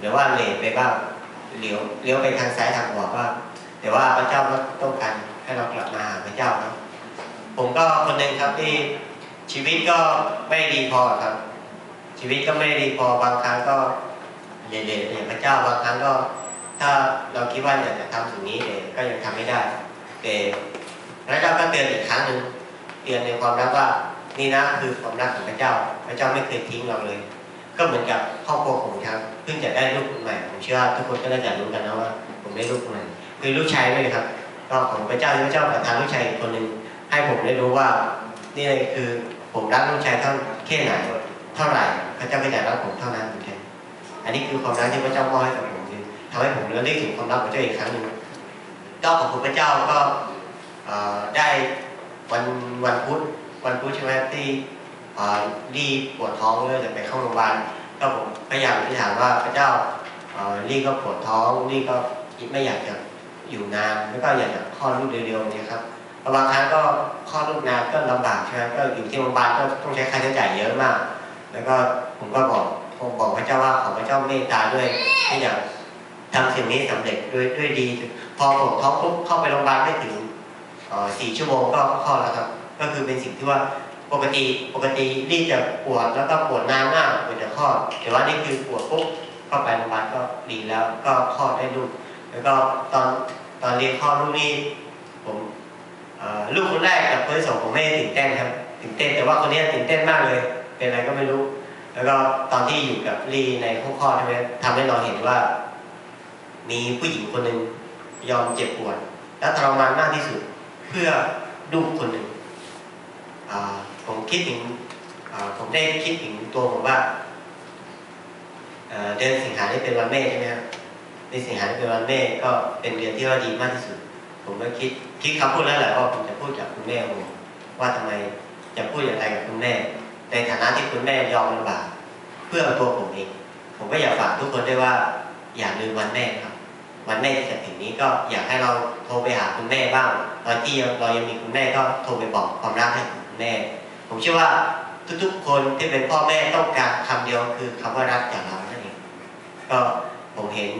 หรือว่าเลไปบ้างเลี้ยวเลี้ยวไปทางซ้ายทางขวาบ้างแต่ว่าพระเจ้าก็ต้องการให้เรากลับมาหาพระเจ้านะผมก็คนหนึ่งครับที่ชีวิตก็ไม่ดีพอครับ ชีวิตก็ไม่ดีพอบางครั้งก็เละๆเนี่พระเจ้าบางครั้งก็ ถ้าเราคิดว่าอยากจะทำสิ่งนี้เลยก็ยังทำไม่ได้แต่พระเจ้าก็เตือนอีกครั้งหนึ่งเตือนในความรักว่านี่นะคือความรักของพระเจ้า พระเจ้าไม่เคยทิ้งเราเลย ก็เหมือนกับครอบครัวผมครับเพิ่งจะได้ลูกคนใหม่ผมเชื่อทุกคนก็น่าจะรู้กันนะว่า ผมได้ลูกคนใหม่คือลูกชายด้วยครับก็ของพระเจ้าพระเจ้าประทานลูกชายอีกคนหนึ่งให้ผมได้รู้ว่านี่คือผมรักลูกชายเท่าแค่ไหนเท่าไหร่พระเจ้าก็จะรักผมเท่านั้นเหมือนกันอันนี้คือความรักที่พระเจ้ามอบให้กับผมคือทำให้ผมระลึกถึงความรักของพระเจ้าอีกครั้งหนึ่งก็ขอบคุณพระเจ้าก็ได้วันวันพุธวันพุธใช่ไหมที่เอ่อรีปวดท้องเลยจะไปเข้าโรงพยาบาล ก็ผมพยายามอธิษฐานว่าพระเจ้าเอ่อรีก็ปวดท้องรีก็ไม่อยากจะอยู่นานแล้วก็อยากจะคลอดลูกเร็วๆเนี่ยครับบางครั้งก็คลอดลูกนานก็ลำบากใช่ไหมก็อยู่ที่โรงพยาบาลก็ต้องใช้ค่าใช้จ่ายเยอะมาก แล้วก็ผมก็บอกผมบอกพระเจ้าว่าขอพระเจ้าเมตตาด้วยที่อยากทำสิ่งนี้สำเร็จด้วยด้วยดี พอผมท้องปุ๊บเข้าไปโรงพยาบาลไม่ถึงสี่ชั่วโมงก็คลอดแล้วครับ ก็คือเป็นสิ่งที่ว่า ปกติปกติรีบจะปวดแล้วก็ปวดนานมากกว่าจะคลอดแต่ว่านี่คือปวดปุ๊บเข้าไปโรงพยาบาลก็ดีแล้วก็คลอดได้ลูกแล้วก็ตอนตอนเรียนคลอดลูกนี่ผมลูกคนแรกกับคนที่สองผมไม่ได้ตื่นเต้นครับตื่นเต้นแต่ว่าคนนี้ตื่นเต้นมากเลย เป็นอะไรก็ไม่รู้ แล้วก็ตอนที่อยู่กับลีในห้องคลอดใช่ไหมทำให้เราเห็นว่า มีผู้หญิงคนหนึ่งยอมเจ็บปวดและทรมานมากที่สุด เพื่อลูกคนหนึ่ง ผมคิดถึงผมได้คิดถึงตัวผมว่าเดือนสิงหาได้เป็นวันแม่ใช่ไหมครับในสิงหาได้เป็นวันแม่ก็เป็นเดือนที่ว่าดีมากที่สุด ผมก็คิดคิดคำพูดแล้วแหละว่าผมจะพูดกับคุณแม่ผมว่าทำไมจะพูดอย่างไรกับคุณแม่ ในฐานะที่คุณแม่ยอมลำบากเพื่อตัวผมเอง ผมก็อยากฝากทุกคนด้วยว่า อย่าลืมวันแม่ครับ วันแม่ที่จะถึงนี้ก็อยากให้เราโทรไปหาคุณแม่บ้างตอนที่เรายังมีคุณแม่ก็โทรไปบอกความรักให้คุณแม่ ผมเชื่อว่าทุกๆ คนที่เป็นพ่อแม่ต้องการคำเดียวคือคำว่ารักจากเรานั่นเองก็ผมเห็น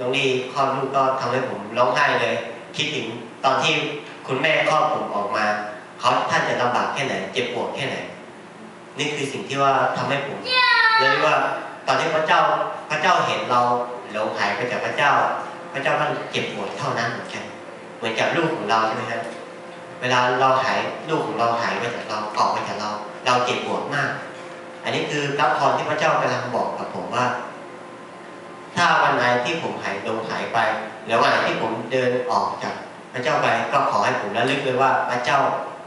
น้องดีคลอดลูกก็ทำให้ผมร้องไห้เลย คิดถึงตอนที่คุณแม่คลอดผมออกมาเขาท่านจะลำบากแค่ไหน เจ็บปวดแค่ไหน นี่คือสิ่งที่ว่าทำให้ผมเลยรู้ว่าตอนที่พระเจ้าพระเจ้าเห็นเราหลงหายไปจากพระเจ้า พระเจ้าก็เจ็บปวดเท่านั้นเหมือนกันเหมือนกับลูกของเราใช่ไหมครับ เวลาเราหายลูกของเราหายไปจากเราออกไปจากเรา เราเจ็บปวดมาก อันนี้คือพรับพรที่พระเจ้ากำลังบอกกับผมว่า ถ้าวันไหนที่ผมหายลงหายไปหรือวันไหนที่ผมเดินออกจากพระเจ้าไปก็ขอให้ผมระลึกเลยว่าพระเจ้า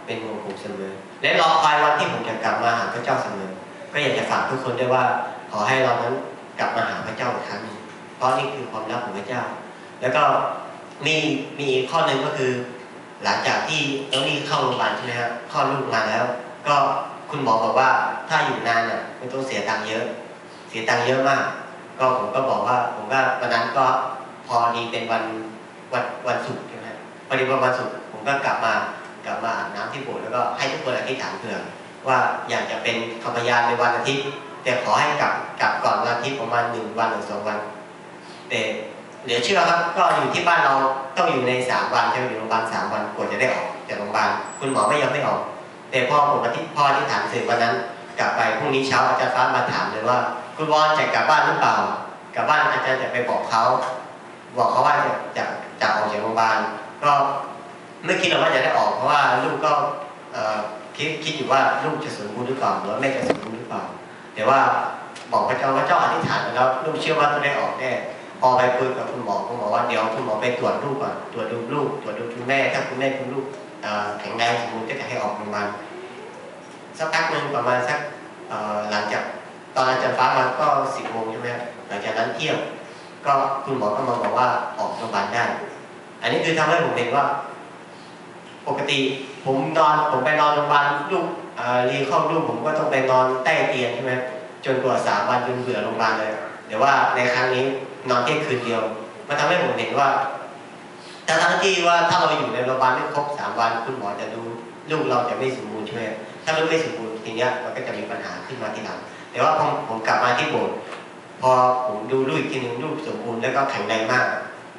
เป็นวงผมเสมอ และรอคอยวันที่ผมจะกลับมาหาพระเจ้าเสมอ ก็อยากจะฝากทุกคนด้วยว่า ขอให้เรานั้นกลับมาหาพระเจ้าอีกครั้งนึงเพราะนี่คือความรักของพระเจ้า แล้วก็มีมีอีกข้อหนึ่งก็คือ หลังจากที่น้องนี่เข้าโรงพยาบาลใช่ไหมครับคลอดลูกมาแล้ว ก็คุณหมอบอกว่าถ้าอยู่นานน่ะไม่ต้องเสียตังค์เยอะ เสียตังค์เยอะมาก ก็ผมก็บอกว่าผมก็วันนั้นก็พอดีเป็นวันวันวันศุกร์ใช่ไหมพอดีวันวันศุกร์ผมก็กลับมากลับมาอาบน้ำที่โบสถ์แล้วก็ให้ทุกคนอธิษฐานเผื่อว่าอยากจะเป็นคำพยานในวันอาทิตย์ แต่ขอให้กลับกลับก่อนวันอาทิตย์ประมาณหนึ่งวันหรือสองวัน แต่ เหลือเชื่อครับก็อยู่ที่บ้านเราต้องอยู่ในสามวันใช่ไหมอยู่โรงพยาบาลสามวันกว่าจะได้ออกจากโรงพยาบาลคุณหมอไม่ยอมไม่ออกแต่พ่อผมอธิพ่อที่ฐานสร็จวันนั้น กลับไปพรุ่งนี้เช้าอาจารย์ฟ้ามาถามเลยว่า คุณวอนจะกลับบ้านหรือเปล่ากลับบ้านอาจารย์จะไปบอกเขาบอกเขาว่าจะจะจะออกจากโรงพยาบาลก็ไม่คิดหรอกว่าจะได้ออกเพราะว่าลูกก็คิดคิดอยู่ว่าลูกจะสมบูรณ์หรือเปล่าหรือว่าแม่จะสมบูรณ์หรือเปล่าแต่ว่าบอกพระเจ้าว่าเจ้าอธิษฐานแล้วลูกเชื่อว่าต้องได้ออกแน่ พอไปคุยกับคุณหมอคุณหมอว่าเดี๋ยวคุณหมอไปตรวจลูกก่อนตรวจดูลูกตรวจดูคุณแม่ถ้าคุณแม่คุณลูกแข็งแรงสมบูรณ์ก็จะให้ออกโรงพยาบาลสักพักหนึ่งประมาณสักหลังจากตอนอาจารย์ฟ้ามาก็สิบโมงใช่ไหมหลังจากนั้นเที่ยงก็คุณหมอก็มาบอกว่าออกโรงพยาบาลได้ อันนี้คือทำให้ผมเห็นว่า ปกติผมนอนผมไปนอนโรงพยาบาลลูกรีเข้าลูกผมก็ต้องไปนอนใต้เตียงใช่ไหมจนกว่าสามวันจนเบื่อโรงพยาบาลเลยแต่ว่าในครั้งนี้ นอนแค่คืนเดียว มันทำให้ผมเห็นว่าทั้งทั้งที่ว่าถ้าเราอยู่ในโรงพยาบาลไม่ครบสามวันคุณหมอจะดูลูกเราจะไม่สมบูรณ์ใช่ไหมถ้าลูกไม่สมบูรณ์ทีเนี้ยมันก็จะมีปัญหาขึ้นมาทีหลังแต่ว่าพอผมกลับมาที่โบสถ์พอผมดูลูกอีกทีหนึ่งลูกสมบูรณ์แล้วก็แข็งแรงมาก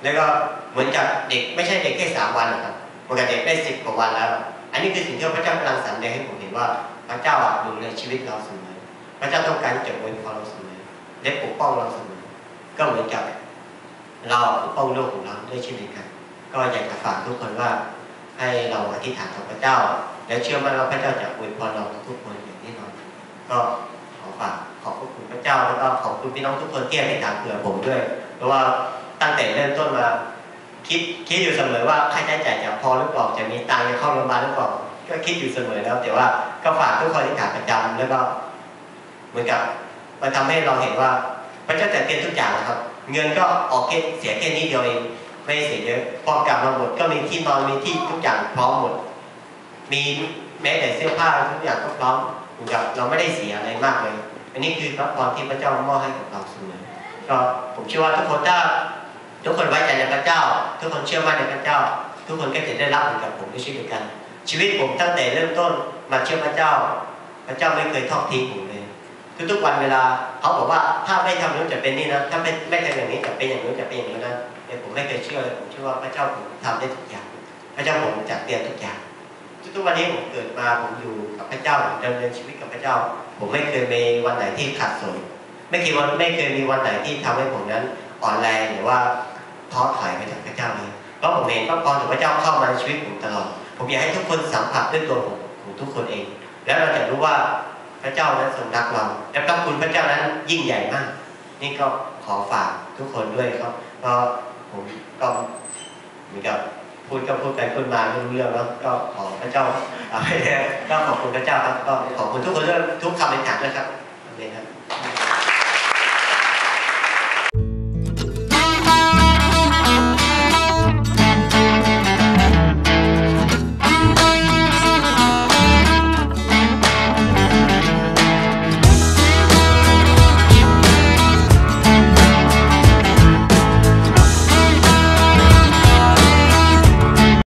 แล้วก็เหมือนกับเด็กไม่ใช่เด็กแค่สามวันนะครับเหมือนกับเด็กได้สิบกว่าวันแล้ว อันนี้คือสิ่งที่พระเจ้ากำลังสำแดงให้ผมเห็นว่าพระเจ้าดูในชีวิตเราเสมอพระเจ้าต้องการจะอวยพรเราเสมอและปกป้องเราเสมอ ก็เหมือนกับเราปกป้องโลกของเราด้วยเช่นเดียวกัน ก็อยากจะฝากทุกคนว่าให้เราอธิษฐานต่อพระเจ้า และเชื่อมั่นว่าพระเจ้าจะอวยพรเราทุกคนอย่างแน่นอนก็ขอฝากขอบคุณพระเจ้าแล้วก็ขอบคุณพี่น้องทุกคนที่อธิษฐานเผื่อผมด้วย เพราะว่าตั้งแต่เริ่มต้นมาคิดคิดอยู่เสมอว่าค่าใช้จ่ายจะพอหรือเปล่าจะมีตังค์จะเข้าโรงพยาบาลหรือเปล่าก็คิดอยู่เสมอแล้ว แต่ว่าก็ฝากทุกคนอธิษฐานประจำแล้วก็เหมือนกับมันทำให้เราเห็นว่า ระเจ้าจัดเตรียมทุกอย่างนะครับ เงินก็ออกแค่เสียแค่นี้เดียวเองไม่เสียเยอะพอกลับมาหมดก็มีที่นอนมีที่ทุกอย่างพร้อมหมด มีแม้แต่เสื้อผ้าทุกอย่างก็พร้อมเหมือนกับเราไม่ได้เสียอะไรมากเลย อันนี้คือพระพรที่พระเจ้ามอบให้กับเราเสมอก็ผมเชื่อว่าทุกคนถ้าทุกคนไว้ใจในพระเจ้า ทุกคนเชื่อมั่นในพระเจ้า ทุกคนก็จะได้รับเหมือนกับผมด้วยเช่นเดียวกัน ชีวิตผมตั้งแต่เริ่มต้นมาเชื่อพระเจ้า พระเจ้าไม่เคยทอดทิ้งผม เลยทุกวันเวลาเขาบอกว่าถ้าไม่ทำนู้นจะเป็นนี่นะถ้าไม่ไม่ทำอย่างนี้จะเป็นอย่างนู้นจะเป็นอย่างนี้นะแต่ผมไม่เคยเชื่อเลยผมเชื่อว่าพระเจ้าผมทำได้ทุกอย่าง พระเจ้าผมจัดเตรียมทุกอย่างทุกวันนี้ผมเกิดมาผมอยู่กับพระเจ้าผมดำเนินชีวิตกับพระเจ้า ผมไม่เคยมีวันไหนที่ขัดสนไม่เคยวันไม่เคยมีวันไหนที่ทำให้ผมนั้นอ่อนแรงหรือว่าท้อถอยไปจากพระเจ้าเลยเพราะผมเองก็พรของพระเจ้าเข้ามาในชีวิตผมตลอด ผมอยากให้ทุกคนสัมผัสด้วยตัวผมของทุกคนเอง แล้วเราจะรู้ว่า พระเจ้านั้นทรงรักเราและพระคุณพระเจ้านั้นยิ่งใหญ่มาก นี่ก็ขอฝากทุกคนด้วยครับเพราะผมก็เหมือนกับพูดก็พูดไปพูดมาไม่รู้เรื่องแล้วก็ขอพระเจ้าอาให้ได้ก็ขอบคุณพระเจ้าครับก็ขอบคุณทุกคนด้วยทุกคำอธิษฐานะครับ